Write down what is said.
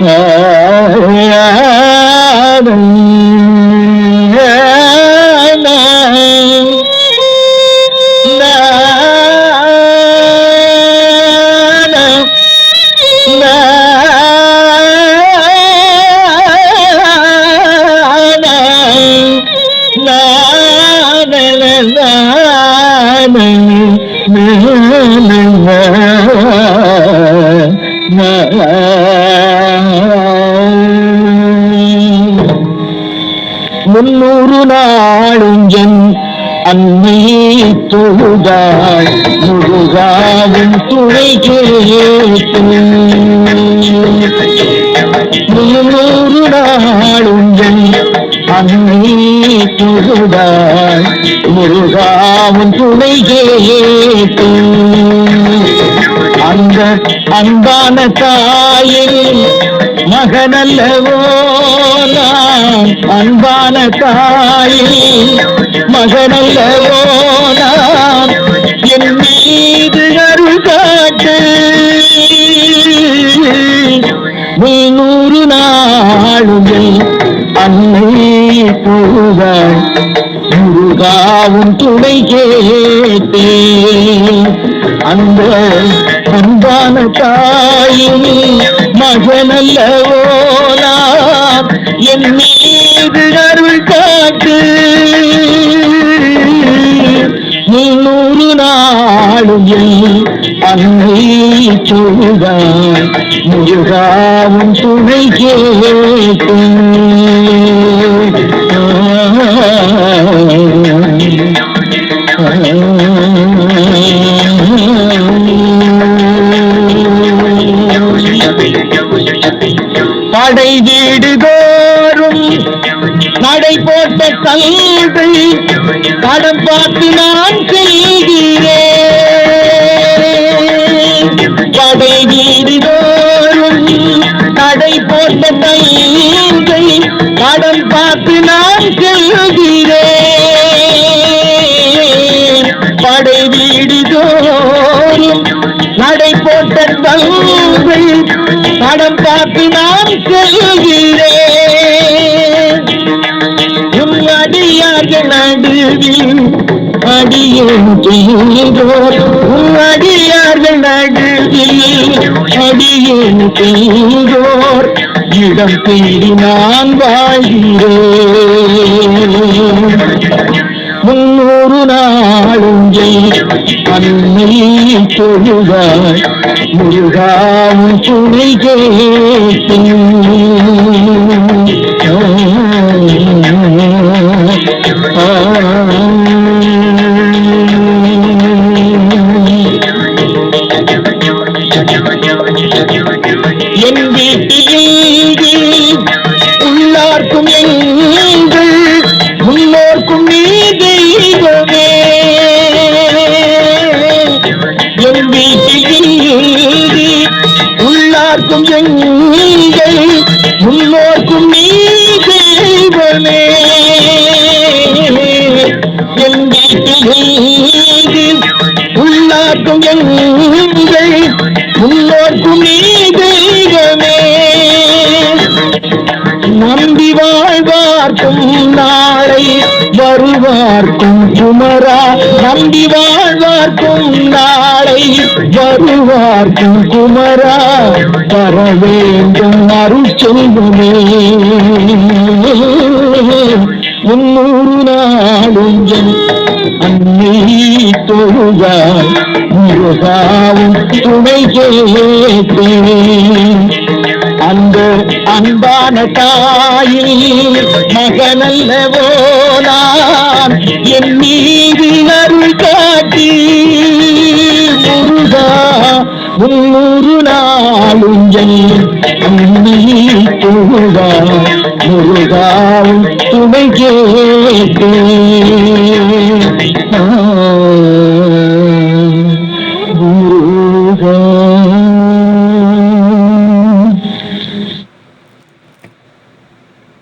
na na na அன்னை தொழுதாய் முருகாவும் துணை கேட்டும் முன்னூறு நாளும் அன்னை தொழுதாய் முருகாவும் துணை கேட்டும் அந்த அன்பான தாயின் மகனல்லவோ நான் அன்பான தாயின் மகனல்லவோ நான் என் மீது அருள் காட்டு. நூறு நாளுமே அன்னை போதாள் முருகாவும் துணை கேட்டே அந்த அன்பான தாயின் மகனல்லவோ நான் என் மீது அருள் காட்டு. முன்னூறு நாளும் என் அன்னை சொல்கிறான் முருகாவும் துணை படை வீடுதோறும் நடை போட்ட கல்வி படம் பார்த்து நான் செய்கிறேன். படை வீடுதோறும் நடை போட்ட கல்வி படம் பார்த்து நான் செல்கிறேன் படை வீடுதோறும் நடை போட்ட கல்வி படம் பார்த்து நான் செல்கிறேன். உன் அடியார்கள் நடுவில் அடியேன் செய்தோர் அடியார்கள் நடுவில் அடியேன் செய்தோர் இடம் தேடி நான் வாழ்கிறேன். முன்னூறு நாளும் ஜெய் அன்னை தொழுவாய் முருகாவும் துணை என் வீட்டில் நீங்கள் எங்கள் முன்னோர்க்கும் நீ என் வீட்டில் உள்ளாக்கும் எங்கள் முன்னோர்க்கும் நீங்களே நம்பி வாழ்வார்க்கும் நாளை வருவார்க்கும் குமரா நம்பி வாழ்வார்க்கும் நாளை வருவார்க்கும் குமரா. வர வேண்டும் அருள் செல்வமே முன்னூறு நாளும் அன்னை தொழுவாய் முருகாவும் துணை கேட்டேன் அந்த அன்பான தாயின் மகனல்லவோ நான் முன்னூறு நாளும் என் அன்னை முருகாவும் துணை கேட்டேன்